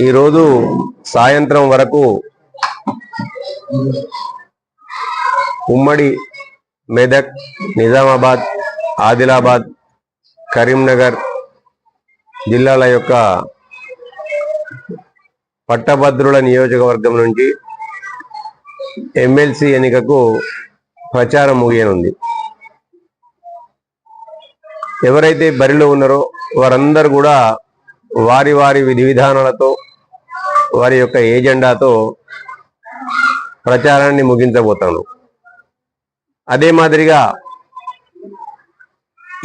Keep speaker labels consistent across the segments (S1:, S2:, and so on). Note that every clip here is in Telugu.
S1: ఈరోజు సాయంత్రం వరకు ఉమ్మడి మెదక్ నిజామాబాద్ ఆదిలాబాద్ కరీంనగర్ జిల్లాల యొక్క పట్టభద్రుల నియోజకవర్గం నుంచి ఎమ్మెల్సీ ఎన్నికకు ప్రచారం ముగియనుంది. ఎవరైతే బరిలో ఉన్నారో వారందరూ కూడా వారి వారి విధి విధానాలతో వారి యొక్క ఏజెండాతో ప్రచారాన్ని ముగించబోతాను అదే మాదిరిగా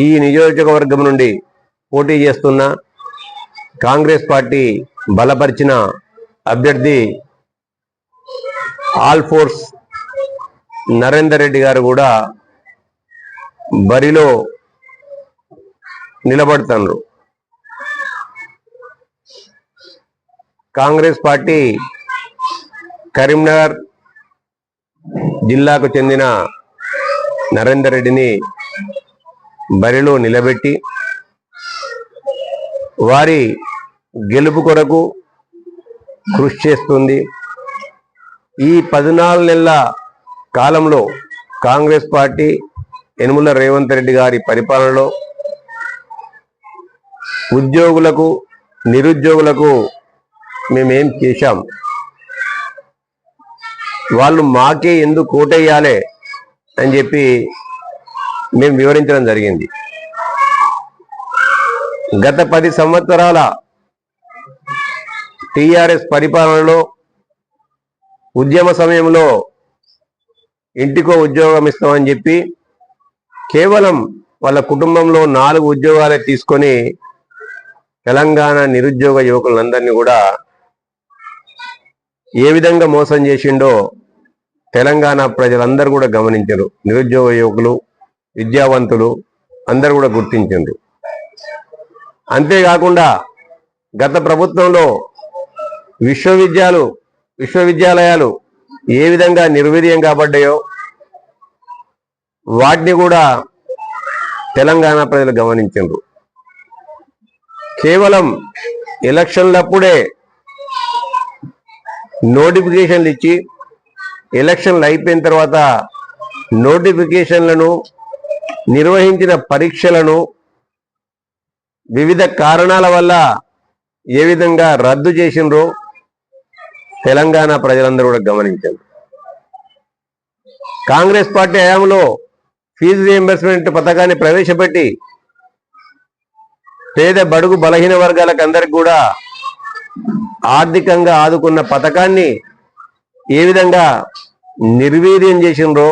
S1: ఈ నియోజకవర్గం నుండి పోటీ చేస్తున్న కాంగ్రెస్ పార్టీ బలపరిచిన అభ్యర్థి ఆల్ ఫోర్స్ నరేందర్ రెడ్డి గారు కూడా బరిలో నిలబడుతున్నారు. కాంగ్రెస్ పార్టీ కరీంనగర్ జిల్లాకు చెందిన నరేందర్ రెడ్డిని బరిలో నిలబెట్టి వారి గెలుపు కొరకు కృషి చేస్తుంది. ఈ పద్నాలుగు నెలల కాలంలో కాంగ్రెస్ పార్టీ యనుమల రేవంత్ రెడ్డి గారి పరిపాలనలో ఉద్యోగులకు నిరుద్యోగులకు మేమేం చేశాం? వాళ్ళు మాకే ఎందుకు కోటేయాలి అని చెప్పి మేము వివరించడం జరిగింది. గత పది సంవత్సరాల టిఆర్ఎస్ పరిపాలనలో ఉద్యమ సమయంలో ఇంటికో ఉద్యోగం ఇస్తామని చెప్పి కేవలం వాళ్ళ కుటుంబంలో నాలుగు ఉద్యోగాలే తీసుకొని తెలంగాణ నిరుద్యోగ యువకులందరినీ కూడా ఏ విధంగా మోసం చేసిండో తెలంగాణ ప్రజలందరూ కూడా గమనించరు. నిరుద్యోగ యువకులు విద్యావంతులు అందరూ కూడా గుర్తించారు. అంతేకాకుండా గత ప్రభుత్వంలో విశ్వవిద్యాలు విశ్వవిద్యాలయాలు ఏ విధంగా నిర్వీర్యం కాబడ్డాయో వాటిని కూడా తెలంగాణ ప్రజలు గమనించారు. కేవలం ఎలక్షన్లప్పుడే నోటిఫికేషన్లు ఇచ్చి ఎలక్షన్లు అయిపోయిన తర్వాత నోటిఫికేషన్లను నిర్వహించిన పరీక్షలను వివిధ కారణాల వల్ల ఏ విధంగా రద్దు చేసినరో తెలంగాణ ప్రజలందరూ కూడా గమనించారు. కాంగ్రెస్ పార్టీ హయాంలో ఫీజు రియంబర్స్మెంట్ పథకాన్ని ప్రవేశపెట్టి పేద బడుగు బలహీన వర్గాలకు అందరికి కూడా ఆర్థికంగా ఆదుకున్న పథకాన్ని ఏ విధంగా నిర్వీర్యం చేసిండ్రో